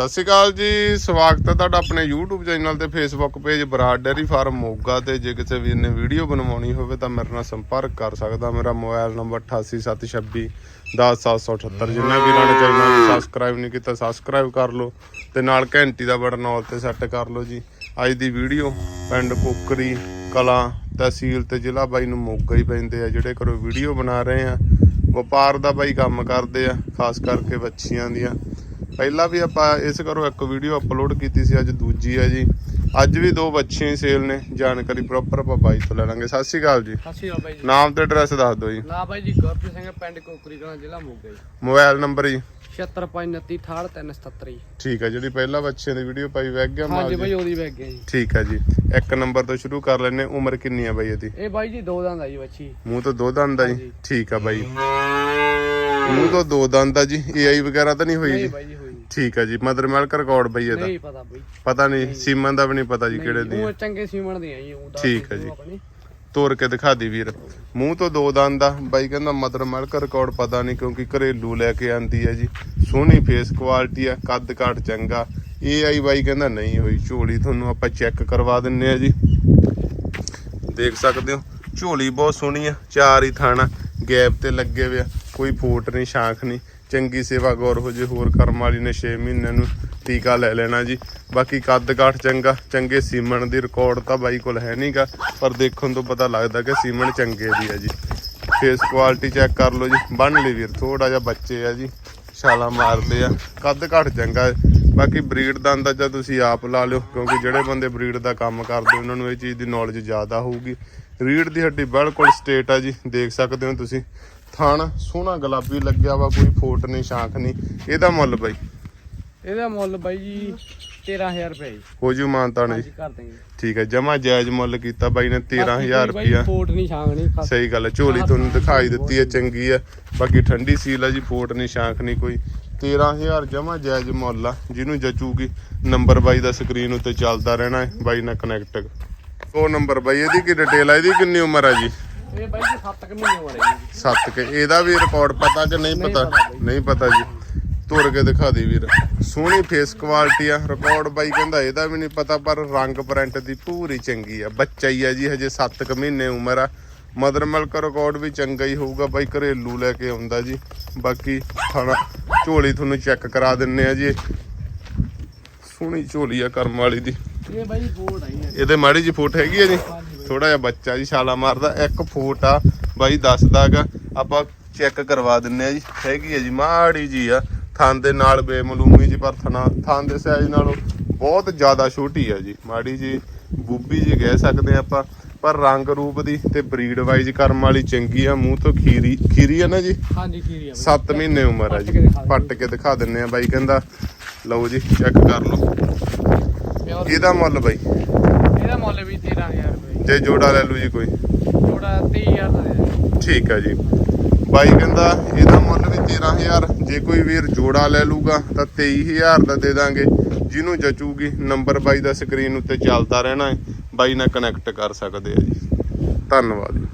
ਸਤਿ ਸ਼੍ਰੀ ਅਕਾਲ ਜੀ, ਸਵਾਗਤ ਹੈ ਤੁਹਾਡਾ ਆਪਣੇ YouTube ਚੈਨਲ ਤੇ Facebook page Brar dairy farm Moga ਤੇ। ਜੇ ਕਿਸੇ ਵੀਰ ਨੇ ਵੀਡੀਓ ਬਣਵਾਉਣੀ ਹੋਵੇ ਤਾਂ ਮੇਰੇ ਨਾਲ ਸੰਪਰਕ ਕਰ ਸਕਦਾ। ਮੇਰਾ ਮੋਬਾਈਲ ਨੰਬਰ 8876 10778 ਜਿੰਨਾ ਵੀਰਾਂ ਨੇ ਚੈਨਲ ਨੂੰ ਸਬਸਕ੍ਰਾਈਬ ਨਹੀਂ ਕੀਤਾ ਸਬਸਕ੍ਰਾਈਬ ਕਰ ਲਓ ਤੇ ਨਾਲ ਘੰਟੀ ਦਾ ਬਟਨ ਆਲ ਤੇ ਸੈੱਟ ਕਰ ਲਓ ਜੀ। ਅੱਜ ਦੀ ਵੀਡੀਓ ਪਿੰਡ ਕੋਕਰੀ ਕਲਾਂ ਤਹਿਸੀਲ ਤੇ ਜ਼ਿਲ੍ਹਾ ਬਾਈ ਨੂੰ ਮੋਗਾ ਹੀ ਪੈਂਦੇ ਆ, ਜਿਹੜੇ ਘਰੋਂ ਵੀਡੀਓ ਬਣਾ ਰਹੇ ਆ। ਵਪਾਰ ਦਾ ਬਾਈ ਕੰਮ ਕਰਦੇ ਆ, ਖਾਸ ਕਰਕੇ ਬੱਚੀਆਂ ਦੀਆਂ। ਪਹਿਲਾਂ ਵੀ ਆਪਾਂ ਇਸ ਘਰੋਂ ਇੱਕ ਵੀਡੀਓ ਅਪਲੋਡ ਕੀਤੀ ਸੀ ਅੱਜ ਦੂਜੀ ਹੈ ਜੀ। ਅੱਜ ਵੀ ਦੋ ਬੱਚੀਆਂ ਸੇਲ ਨੇ ਜਾਣਕਾਰੀ ਪ੍ਰੋਪਰ ਆਪਾਂ ਬਾਈ ਤੋਂ ਲੈ ਲਾਂਗੇ। ਸਤਿ ਸ਼੍ਰੀ ਅਕਾਲ ਜੀ। ਸਤਿ ਸ਼੍ਰੀ ਅਕਾਲ ਬਾਈ ਜੀ। ਨਾਮ ਤੇ ਐਡਰੈਸ ਦੱਸ ਦਿਓ ਜੀ। ਨਾ ਬਾਈ ਜੀ ਗੁਰਪ੍ਰੀਤ ਸਿੰਘ ਪਿੰਡ ਕੋਕਰੀ ਕਲਾਂ ਜ਼ਿਲ੍ਹਾ ਮੋਗਾ ਜੀ। ਮੋਬਾਈਲ ਨੰਬਰ ਜੀ। 7529683377 ਠੀਕ ਹੈ ਜਿਹੜੀ ਪਹਿਲਾਂ ਬੱਚਿਆਂ ਦੀ ਵੀਡੀਓ ਪਾਈ ਵੈਗ ਗਿਆ ਮਾਲ ਹਾਂਜੀ ਬਾਈ ਉਹਦੀ ਬੈਗ ਗਿਆ ਜੀ। ਠੀਕ ਹੈ ਜੀ। ਇੱਕ ਨੰਬਰ ਤੋਂ ਸ਼ੁਰੂ ਕਰ ਲੈਨੇ ਉਮਰ ਕਿੰਨੀ ਹੈ ਬਾਈ ਇਹਦੀ? ਇਹ ਬਾਈ ਜੀ ਦੋ ਦੰਦ ਆ ਜੀ ਬੱਚੀ। ਮੂੰਹ ਤੋਂ ਦੋ ਦੰਦ ਆ ਜੀ। ਠੀਕ ਆ ਬਾਈ। ਮੂੰਹ ਤੋਂ ਦੋ ਦੰਦ ਆ ਜੀ। ਏਆਈ ਵਗੈਰਾ ਤਾਂ ਨਹੀਂ ਹੋਈ ਜੀ। ਠੀਕ ਆ ਜੀ ਮਦਰ ਮਿਲਕ ਰਿਕਾਰਡ ਬਈ ਇਹਦਾ। ਨਹੀਂ ਪਤਾ ਬਾਈ। ਪਤਾ ਨਹੀਂ ਸੀਮਨ ਦਾ ਵੀ ਨਹੀਂ ਪਤਾ ਜੀ ਕਿਹੜੇ ਦੀ ਉਹ। ਚੰਗੇ ਸੀਮਣ ਦੀਆਂ ਜੀ ਉਹ ਠੀਕ ਹੈ ਜੀ। ਤੋੜ ਕੇ ਦਿਖਾ ਦੀ ਵੀਰ। ਮੂੰਹ ਤੋਂ ਦੋ ਦੰਦ ਆ। ਬਾਈ ਕਹਿੰਦਾ ਮਦਰ ਮਿਲਕ ਰਿਕਾਰਡ ਪਤਾ ਨਹੀਂ ਕਿਉਂਕਿ ਘਰੇਲੂ ਲੈ ਕੇ ਆਂਦੀ ਹੈ ਜੀ। ਸੋਹਣੀ ਫੇਸ ਕੁਆਲਿਟੀ ਆ ਕੱਦ ਕਾਠ ਚੰਗਾ। ਇਹ ਆਈ ਬਾਈ ਕਹਿੰਦਾ ਨਹੀਂ ਹੋਈ ਝੋਲੀ ਤੁਹਾਨੂੰ ਆਪਾਂ ਚੈੱਕ ਕਰਵਾ ਦਿੰਨੇ ਆ ਜੀ। ਦੇਖ ਸਕਦੇ ਹੋ ਝੋਲੀ ਬਹੁਤ ਸੋਹਣੀ ਆ ਚਾਰ ਹੀ ਥਾਣਾ ਗੈਪ ਤੇ ਲੱਗੇ ਹੋਏ ਆ। ਕੋਈ ਫੋਟ ਨਹੀਂ ਸ਼ਾਂਖ ਨਹੀਂ। ਚੰਗੀ ਸੇਵਾ ਗੌਰ ਹੋ ਜੇ, ਹੋਰ ਕਰਮ ਵਾਲੀ ਨੇ 6 ਮਹੀਨਿਆਂ ਨੂੰ ਟੀਕਾ ਲੈ ਲੈਣਾ ਜੀ। ਬਾਕੀ ਕੱਦ ਕਾਠ ਚੰਗਾ, ਚੰਗੇ ਸੀਮਨ ਦੀ ਰਿਕਾਰਡ ਤਾਂ ਬਾਈ ਕੋਲ ਹੈ ਨਹੀਂਗਾ ਪਰ ਦੇਖਣ ਤੋਂ ਪਤਾ ਲੱਗਦਾ ਕਿ ਸੀਮਨ ਚੰਗੇ ਦੀ ਹੈ ਜੀ। ਫੇਸ ਕੁਆਲਿਟੀ ਚੈੱਕ ਕਰ ਲਓ ਜੀ। ਬੰਨ ਲਈ ਵੀਰ ਥੋੜਾ ਜਿਹਾ ਬੱਚੇ ਆ ਜੀ, ਛਾਲਾ ਮਾਰਦੇ ਆ। ਕੱਦ ਘੱਟ ਚੰਗਾ, ਬਾਕੀ ਬਰੀਡ ਦਾ ਅੰਦਾਜ਼ਾ ਤੁਸੀਂ ਆਪ ਲਾ ਲਿਓ, ਕਿਉਂਕਿ ਜਿਹੜੇ ਬੰਦੇ ਬਰੀਡ ਦਾ ਕੰਮ ਕਰਦੇ, ਉਹਨਾਂ ਨੂੰ ਇਹ ਚੀਜ਼ ਦੀ ਨੌਲੇਜ ਜ਼ਿਆਦਾ ਹੋਊਗੀ। ਰੀੜ ਦੀ ਹੱਡੀ ਬਿਲਕੁਲ ਸਟੇਟ ਆ ਜੀ, ਦੇਖ ਸਕਦੇ ਹੋ ਤੁਸੀਂ। ਥਣ ਸੋਹਣਾ ਗੁਲਾਬੀ ਲੱਗਿਆ ਵਾ ਕੋਈ ਫੋਟ ਨਹੀਂ ਸ਼ਾਂਖ ਨਹੀਂ। ਇਹਦਾ ਮੁੱਲ ਬਾਈ? ਇਹਦਾ ਮੁੱਲ ਬਾਈ ਜੀ 13000 ਰੁਪਏ ਜੀ। ਹੋ ਜੂ ਮਾਨਤਾਨ ਜੀ। ਹਾਂਜੀ ਕਰ ਦਾਂਗੇ ਠੀਕ ਹੈ ਜਮਾ ਜਾਇਜ਼ ਮੁੱਲ ਕੀਤਾ ਬਾਈ ਨੇ 13000 ਬਾਈ ਰੁਪਿਆ ਫੋਟ ਨਹੀਂ ਛਾਂਗ ਨਹੀਂ ਸਹੀ ਗੱਲ ਹੈ ਝੋਲੀ ਤੁਹਾਨੂੰ ਦਿਖਾਈ ਦਿੱਤੀ ਹੈ ਚੰਗੀ ਹੈ। ਬਾਕੀ ਠੰਡੀ ਸੀਲ ਹੈ ਜੀ ਫੋਟ ਨਹੀਂ ਸ਼ਾਂਖ ਨਹੀਂ ਕੋਈ। 13000 ਜਮਾ ਜਾਇਜ਼ ਮੁੱਲ ਆ ਜਿਹਨੂੰ ਜਚੂਗੀ ਨੰਬਰ ਬਾਈ ਦਾ ਸਕਰੀਨ ਉੱਤੇ ਚੱਲਦਾ ਰਹਿਣਾ ਹੈ ਬਾਈ ਨਾਲ ਕਨੈਕਟ ਉਹ ਨੰਬਰ ਬਾਈ ਇਹਦੀ ਕੀ ਡਿਟੇਲ ਹੈ ਇਹਦੀ ਕਿੰਨੀ ਉਮਰ ਹੈ ਜੀ? ਇਹ ਬਾਈ ਜੀ 7 ਮਹੀਨੇ ਹੋ ਰਹੇ ਜੀ। ਸੱਤ ਕੇ ਇਹਦਾ ਵੀ ਰਿਕਾਰਡ ਪਤਾ ਕਿ ਨਹੀਂ ਪਤਾ। ਨਹੀਂ ਪਤਾ ਜੀ। ਤੁਰ ਕੇ ਦਿਖਾ ਦੇ ਵੀਰ। ਸੋਹਣੀ ਫੇਸ ਕੁਆਲਿਟੀ ਆ ਰਿਕਾਰਡ ਬਾਈ ਕਹਿੰਦਾ ਇਹਦਾ ਵੀ ਨਹੀਂ ਪਤਾ ਪਰ ਰੰਗ ਪ੍ਰਿੰਟ ਦੀ ਪੂਰੀ ਚੰਗੀ ਆ। ਬੱਚਾ ਹੀ ਆ ਜੀ ਹਜੇ 7 ਕੁ ਮਹੀਨੇ ਉਮਰ ਆ। ਮਦਰ ਮਿਲਕ ਰਿਕਾਰਡ ਵੀ ਚੰਗਾ ਹੀ ਹੋਊਗਾ ਬਾਈ ਘਰੇਲੂ ਲੈ ਕੇ ਆਉਂਦਾ ਜੀ। ਬਾਕੀ ਥਾਣਾ ਝੋਲੀ ਤੁਹਾਨੂੰ ਚੈੱਕ ਕਰਾ ਦਿੰਨੇ ਆ ਜੀ। ਸੋਹਣੀ ਝੋਲੀ ਆ ਕਰਮ ਵਾਲੀ ਦੀ। ਇਹ ਬਾਈ ਫੋਟ ਆਈ ਹੈ ਇਹਦੇ ਮਾੜੀ ਜੀ ਫੋਟ ਹੈਗੀ ਆ ਜੀ? ਥੋੜਾ ਜਿਹਾ ਬੱਚਾ ਜੀ ਛਾਲਾ ਮਾਰਦਾ ਇੱਕ ਫੁੱਟ ਆ। ਬਾਈ ਦੱਸਦਾਗਾ ਆਪਾਂ ਚੈੱਕ ਕਰਵਾ ਦਿੰਨੇ ਆ ਜੀ। ਹੈਗੀ ਆ ਜੀ ਮਾੜੀ ਜੀ ਆ। ਥਾਂ ਦੇ ਨਾਲ ਬੇਮਲੂਮੀ ਜੀ ਪਰ ਥਣਾ ਥਾਂ ਦੇ ਸਾਈਜ਼ ਨਾਲੋਂ ਬਹੁਤ ਜ਼ਿਆਦਾ ਛੋਟੀ ਆ ਜੀ। ਮਾੜੀ ਜੀ ਬੂਬੀ ਜੀ ਕਹਿ ਸਕਦੇ ਆ ਆਪਾਂ। ਪਰ ਰੰਗ ਰੂਪ ਦੀ ਤੇ ਬਰੀਡ ਵਾਈਜ਼ ਕਰਮ ਵਾਲੀ ਚੰਗੀ ਆ ਮੂੰਹ ਤੋਂ ਖੀਰੀ ਖੀਰੀ ਆ ਨਾ ਜੀ? ਹਾਂਜੀ ਕੀ ਆ ਬਾਈ। 7 ਮਹੀਨੇ ਉਮਰ ਆ ਜੀ। ਪੱਟ ਕੇ ਦਿਖਾ ਦਿੰਨੇ ਆ ਬਾਈ ਕਹਿੰਦਾ ਲਓ ਜੀ ਚੈੱਕ ਕਰ ਲਓ। ਇਹਦਾ ਮੁੱਲ ਬਾਈ? ਇਹਦਾ ਮੁੱਲ ਵੀ 13000 ਰੁਪਏ। ਜੇ ਜੋੜਾ ਲੈ ਲੂ ਜੀ ਕੋਈ। ਜੋੜਾ 23000 ਦਾ ਦੇ ਦੇ ਠੀਕ ਹੈ ਜੀ। ਬਾਈ ਕਹਿੰਦਾ ਇਹਦਾ ਮੁੱਲ ਵੀ 13000 ਜੇ ਕੋਈ ਵੀਰ ਜੋੜਾ ਲੈ ਲੂਗਾ ਤਾਂ 23000 ਦਾ ਦੇ ਦਾਂਗੇ। ਜਿਹਨੂੰ ਜਚੂਗੀ ਨੰਬਰ ਬਾਈ ਦਾ ਸਕਰੀਨ ਉੱਤੇ ਚੱਲਦਾ ਰਹਿਣਾ ਹੈ। ਬਾਈ ਨਾਲ ਕਨੈਕਟ ਕਰ ਸਕਦੇ ਆ ਜੀ। ਧੰਨਵਾਦ ਜੀ।